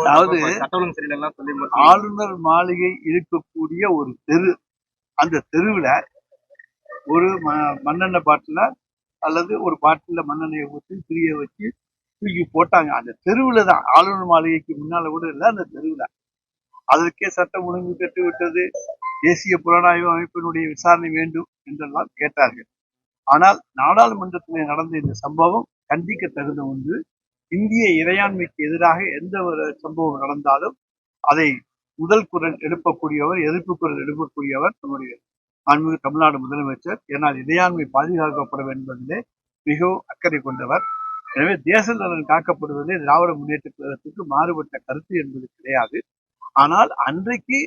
அதாவது ஆளுநர் மாளிகை இருக்கக்கூடிய ஒரு தெரு அந்த தெருவுல ஒரு ம- மண்ணெண்ணெய் பாட்டில அல்லது ஒரு பாட்டில மண்ணெண்ணெயை ஊற்றி திரிய வச்சு தூக்கி போட்டாங்க. அந்த தெருவுல தான் ஆளுநர் மாளிகைக்கு முன்னால கூட இல்லை அந்த தெருவுல. அதற்கே சட்டம் ஒழுங்கு கட்டு விட்டது தேசிய புலனாய்வு அமைப்பினுடைய விசாரணை வேண்டும் என்றெல்லாம் கேட்டார்கள். ஆனால் நாடாளுமன்றத்தில் நடந்த இந்த சம்பவம் கண்டிக்க தகுந்த ஒன்று. இந்திய இறையாண்மைக்கு எதிராக எந்த ஒரு சம்பவம் நடந்தாலும் அதை முதல் குரல் எழுப்பக்கூடியவர் எதிர்ப்பு குரல் எழுப்பக்கூடியவர் நம்முடைய மாண்புமிகு தமிழ்நாடு முதலமைச்சர். ஏனால் இறையாண்மை பாதுகாக்கப்பட வேண்டும் என்பதிலே மிகவும் அக்கறை கொண்டவர். எனவே தேச நலன் காக்கப்படுவதிலே திராவிட முன்னேற்ற கழகத்துக்கு மாறுபட்ட கருத்து என்பது கிடையாது. ஆனால் அன்றைக்கு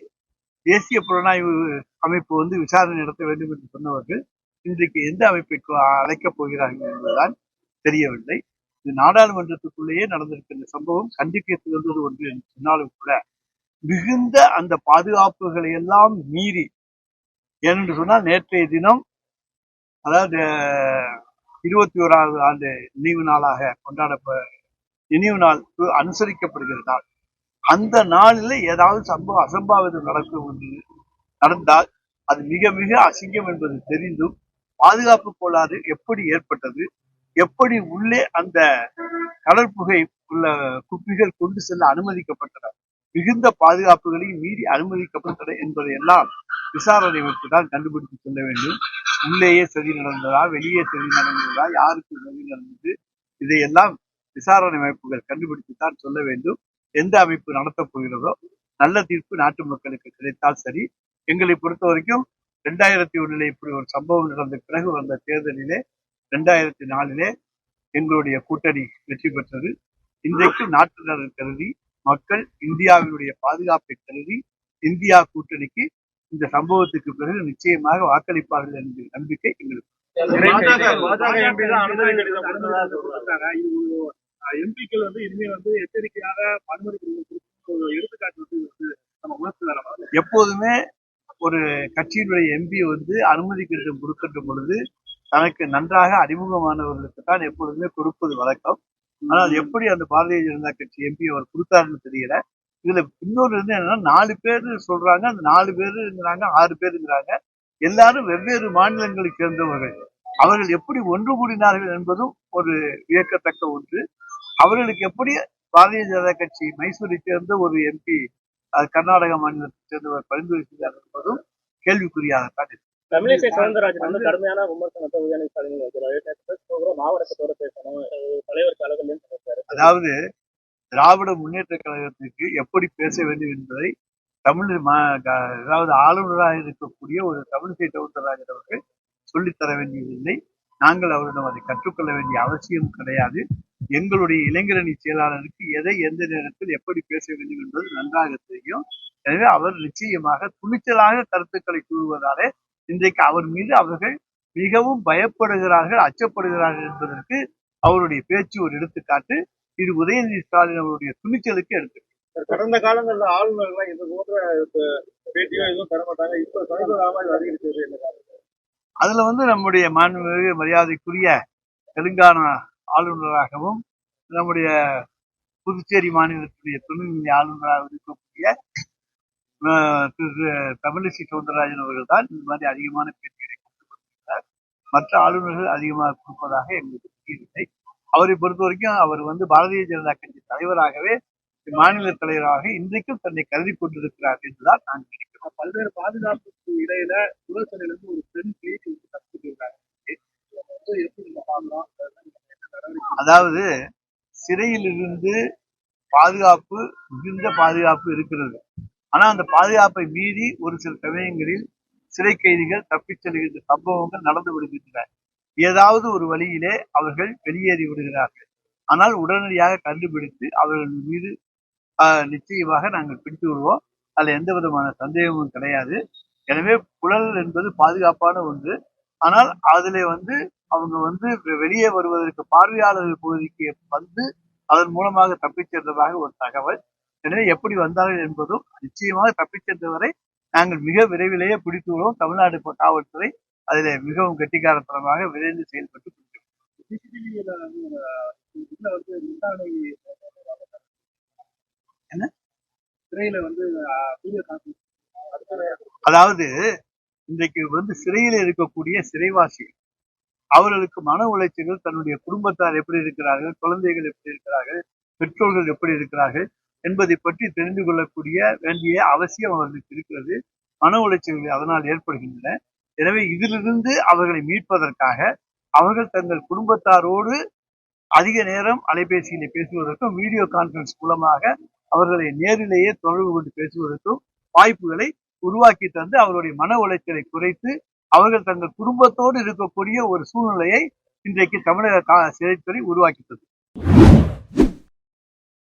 தேசிய புலனாய்வு அமைப்பு வந்து விசாரணை நடத்த வேண்டும் என்று சொன்னவர்கள் இன்றைக்கு எந்த அமைப்பிற்கு அழைக்கப் போகிறார்கள் என்பதுதான் தெரியவில்லை. இது நாடாளுமன்றத்துக்குள்ளேயே நடந்திருக்கின்ற சம்பவம் கண்டிக்க திகழ்ந்தது ஒன்று என்று சொன்னாலும் கூட மிகுந்த அந்த பாதுகாப்புகளை எல்லாம் மீறி ஏனென்று சொன்னால் நேற்றைய தினம் அதாவது இருபத்தி ஓராவது ஆண்டு நினைவு நாளாக கொண்டாடப்ப நினைவு நாள் அனுசரிக்கப்படுகிற நாள் அந்த நாளில் ஏதாவது சம்பவம் அசம்பாவிதம் நடக்கும் என்று நடந்தால் அது மிக மிக அசிங்கம் என்பது தெரிந்தும் பாதுகாப்பு கோளாறு எப்படி ஏற்பட்டது? எப்படி உள்ளே அந்த கடற்புகை உள்ள குப்பிகள் கொண்டு செல்ல அனுமதிக்கப்பட்டன? மிகுந்த பாதுகாப்புகளையும் மீறி அனுமதிக்கப்பட்டன என்பதை எல்லாம் விசாரணை வைத்து தான் கண்டுபிடித்து சொல்ல வேண்டும். உள்ளேயே சதி நடந்ததா? வெளியே சதி நடந்ததா? யாருக்கு சதி நடந்தது? இதையெல்லாம் விசாரணை அமைப்புகள் கண்டுபிடித்து தான் சொல்ல வேண்டும். எந்த அமைப்பு நடத்தப் போகிறதோ நல்ல தீர்ப்பு நாட்டு மக்களுக்கு கிடைத்தால் சரி. எங்களை பொறுத்த வரைக்கும் ரெண்டாயிரத்தி ஒண்ணுல இப்படி ஒரு சம்பவம் நடந்த பிறகு வந்த தேர்தலிலே ரெண்டாயிரத்தி நாலிலே எங்களுடைய கூட்டணி வெற்றி பெற்றது. இன்றைக்கு நாட்டு நலன் கருதி மக்கள் இந்தியாவினுடைய பாதுகாப்பை கருதி இந்தியா கூட்டணிக்கு இந்த சம்பவத்துக்கு பிறகு நிச்சயமாக வாக்களிப்பார்கள் என்கிற நம்பிக்கை எங்களுக்கு. எம்பிக்கள் வந்து இனிமே வந்து எச்சரிக்கையாக அனுமதி எடுத்துக்காட்டு வந்து நம்ம உணர்த்து எப்போதுமே ஒரு கட்சியினுடைய எம்பி வந்து அனுமதி கடிதம் கொடுக்கின்ற பொழுது தனக்கு நன்றாக அறிமுகமானவர்களுக்கு தான் எப்பொழுதுமே கொடுப்பது வழக்கம். ஆனால் எப்படி அந்த பாரதிய ஜனதா கட்சி எம்பி அவர் கொடுத்தாருன்னு தெரியல. இதுல இன்னொரு என்னன்னா நாலு பேர் சொல்றாங்க அந்த நாலு பேருங்கிறாங்க ஆறு பேருங்கிறாங்க. எல்லாரும் வெவ்வேறு மாநிலங்களை சேர்ந்தவர்கள். அவர்கள் எப்படி ஒன்று கூடினார்கள் என்பதும் ஒரு வியக்கத்தக்க ஒன்று. அவர்களுக்கு எப்படி பாரதிய ஜனதா கட்சி மைசூரை சேர்ந்த ஒரு எம்பி கர்நாடக மாநிலத்தை சேர்ந்தவர் பரிந்துரை செய்தார் என்பதும் கேள்விக்குறியாகத்தான் இருக்கு. தமிழிசை சவுந்தரராஜன் வந்து கடுமையான விமர்சனத்தை உதயநிதி ஸ்டாலின் வைக்கிறார் மாவட்டத்தோட பேசணும். தலைவர் கழகம் அதாவது திராவிட முன்னேற்ற கழகத்திற்கு எப்படி பேச வேண்டும் என்பதை தமிழ் அதாவது ஆளுநராக இருக்கக்கூடிய ஒரு தமிழிசை சவுந்தரராஜன் அவர்கள் சொல்லித்தர வேண்டியதில்லை. நாங்கள் அவரிடம் அதை கற்றுக்கொள்ள வேண்டிய அவசியம் கிடையாது. எங்களுடைய இளைஞரணி செயலாளருக்கு எதை எந்த நேரத்தில் எப்படி பேச வேண்டும் என்பது நன்றாக தெரியும். எனவே அவர் நிச்சயமாக துணிச்சலாக கருத்துக்களை கூறுவதாலே இன்றைக்கு அவர் மீது அவர்கள் மிகவும் பயப்படுகிறார்கள் அச்சப்படுகிறார்கள் என்பதற்கு அவருடைய பேச்சு ஒரு எடுத்துக்காட்டு. இது உதயநிதி ஸ்டாலின் அவருடைய துணிச்சலுக்கு எடுத்து. கடந்த காலங்கள்ல ஆளுநர்கள் இது போன்ற பேட்டியோ எதுவும் தர மாட்டாங்க. இப்ப சமீப காலமா இது அதிகரிக்கிறது அதுல வந்து நம்முடைய மாண்புமிகு மரியாதைக்குரிய தெலுங்கானா ஆளுநராகவும் நம்முடைய புதுச்சேரி மாநிலத்துடைய துணைநிலை ஆளுநராக இருக்கக்கூடிய திரு தமிழிசை சவுந்தரராஜன் அவர்கள் தான் இந்த மாதிரி அதிகமான பேட்டிகளை கொடுத்து கொண்டிருக்கிறார் மற்ற ஆளுநர்கள் அதிகமாக கொடுப்பதாக எங்களுக்கு தெரியவில்லை. அவரை பொறுத்த வரைக்கும் அவர் வந்து பாரதிய ஜனதா கட்சி தலைவராகவே மாநில தலைவராக இன்றைக்கும் தன்னை கருதி கொண்டிருக்கிறார் என்றுதான் நான் நினைக்கிறேன். பல்வேறு பாதுகாப்புக்கு இடையில சுழற்சலையில ஒரு பெண் பேட்டி வந்து தப்பிட்டு இருக்காங்க எப்படி நம்ம பார்க்கலாம் அதாவது சிறையிலிருந்து பாதுகாப்பு மிகுந்த பாதுகாப்பு இருக்கிறது. ஆனால் அந்த பாதுகாப்பை மீறி ஒரு சில சமயங்களில் சிறை கைதிகள் தப்பிச் செல்கின்ற சம்பவங்கள் நடந்து விடுகின்றன. ஏதாவது ஒரு வழியிலே அவர்கள் வெளியேறி விடுகிறார்கள். ஆனால் உடனடியாக கண்டுபிடித்து அவர்கள் மீது நிச்சயமாக நாங்கள் பிடித்து விடுவோம். அதில் எந்த விதமான சந்தேகமும் கிடையாது. எனவே புழல் என்பது பாதுகாப்பான ஒன்று. ஆனால் அதில் வந்து அவங்க வந்து வெளியே வருவதற்கு பார்வையாளர்கள் பகுதிக்கு வந்து அதன் மூலமாக தப்பிச் சென்றதாக ஒரு தகவல் எனவே எப்படி வந்தார்கள் என்பதும் நிச்சயமாக தப்பிச் சென்றவரை நாங்கள் மிக விரைவிலேயே பிடித்து விடுவோம் தமிழ்நாடு காவல்துறை அதிலே மிகவும் கெட்டிக்காரத்தனமாக விரைந்து செயல்பட்டு என்ன? சிறையில வந்து அதாவது இன்றைக்கு வந்து சிறையில் இருக்கக்கூடிய சிறைவாசிகள் அவர்களுக்கு மன உளைச்சல்கள் தன்னுடைய குடும்பத்தார் எப்படி இருக்கிறார்கள் குழந்தைகள் எப்படி இருக்கிறார்கள் பெற்றோர்கள் எப்படி இருக்கிறார்கள் என்பதை பற்றி தெரிந்து கொள்ளக்கூடிய வேண்டிய அவசியம் அவர்களுக்கு இருக்கிறது. மன உளைச்சல்கள் அதனால் ஏற்படுகின்றன. எனவே இதிலிருந்து அவர்களை மீட்பதற்காக அவர்கள் தங்கள் குடும்பத்தாரோடு அதிக நேரம் அலைபேசியிலே பேசுவதற்கும் வீடியோ கான்பரன்ஸ் மூலமாக அவர்களை நேரிலேயே தொடர்பு கொண்டு பேசுவதற்கும் வாய்ப்புகளை உருவாக்கி தந்து அவருடைய மன உளைச்சலை குறைத்து அவர்கள் தங்கள் குடும்பத்தோடு இருக்கக்கூடிய ஒரு சூழ்நிலையை இன்றைக்கு தமிழக சிறைத்துறை உருவாக்கித்தது